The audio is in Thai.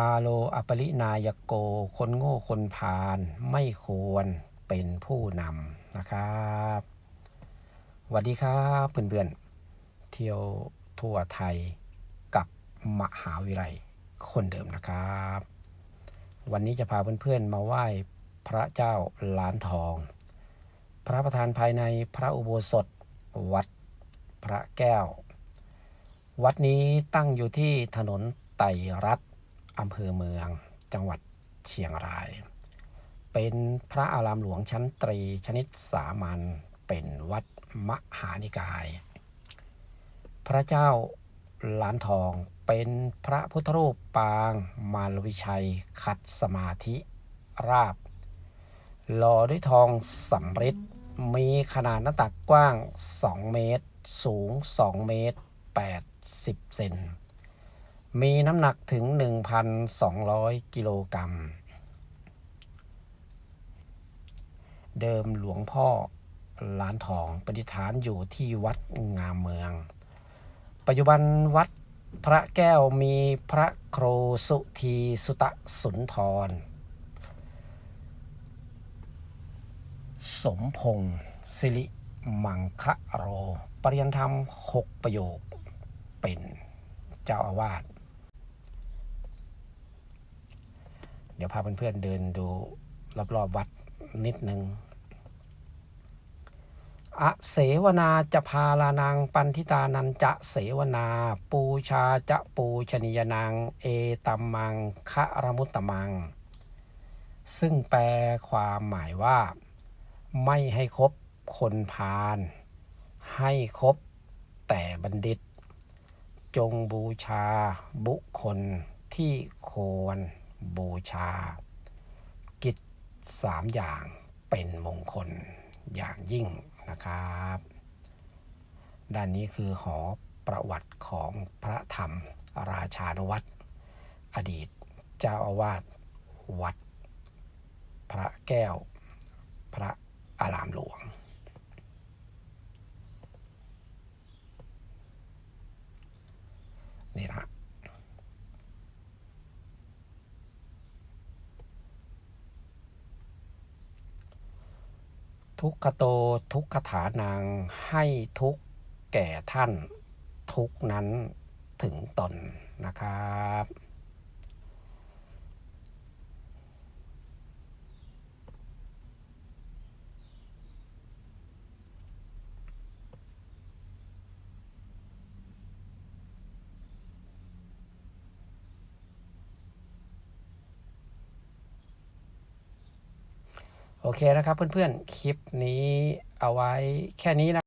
พาโลอปรินายโก คนโง่คนพาลไม่ควรเป็นผู้นำนะครับสวัสดีครับเพื่อนๆ เที่ยวทั่วไทยกับมหาวิทยาลัยคนเดิมนะครับ วันนี้จะพาเพื่อนๆมาไหว้พระเจ้าล้านทอง พระประธานภายในพระอุโบสถวัดพระแก้ว วัดนี้ตั้งอยู่ที่ถนนไตรรัตน์ อำเภอเมือง จังหวัดเชียงราย เป็นพระอารามหลวงชั้นตรีชนิดสามัญเป็นวัดมหานิกาย พระเจ้าล้านทองเป็นพระพุทธรูปปางมารวิชัยขัดสมาธิราบ หล่อด้วยทองสำริดมีขนาดหน้าตักกว้าง 2 เมตร สูง 2 เมตร 80 เซน มีน้ำหนักถึง 1,200 กิโลกรัม เดิมหลวงพ่อล้านทองประดิฐานอยู่ที่วัดงามเมือง ปัจจุบันวัดพระแก้วมีพระโครสุทีสุตะสุนทร สมพงศ์สิริมังคะโร ปริยนธรรมหกประโยคเป็นเจ้าอาวาส เดี๋ยวพาเพื่อนๆเดินดูรอบๆวัดนิดนึงอะเสวนาจะพาลานางปันทิตานันจะเสวนา ปูชาจะปูชนียนางเอตัมมังคะรมุตตมัง ซึ่งแปลความหมายว่า ไม่ให้คบคนพาลให้คบแต่บัณฑิต จงบูชาบุคคลที่ควร บูชา กิจสามอย่างเป็นมงคลอย่างยิ่งนะครับ ด้านนี้คือหอประวัติของพระธรรมราชานุวัตรอดีตเจ้าอาวาสวัด พระแก้ว พระอารามหลวง นี่นะฮะ ทุกขโตทุกขฐานังให้ทุกแก่ท่าน ทุกนั้นถึงตนนะครับ โอเคนะครับเพื่อนๆ คลิปนี้เอาไว้แค่นี้นะ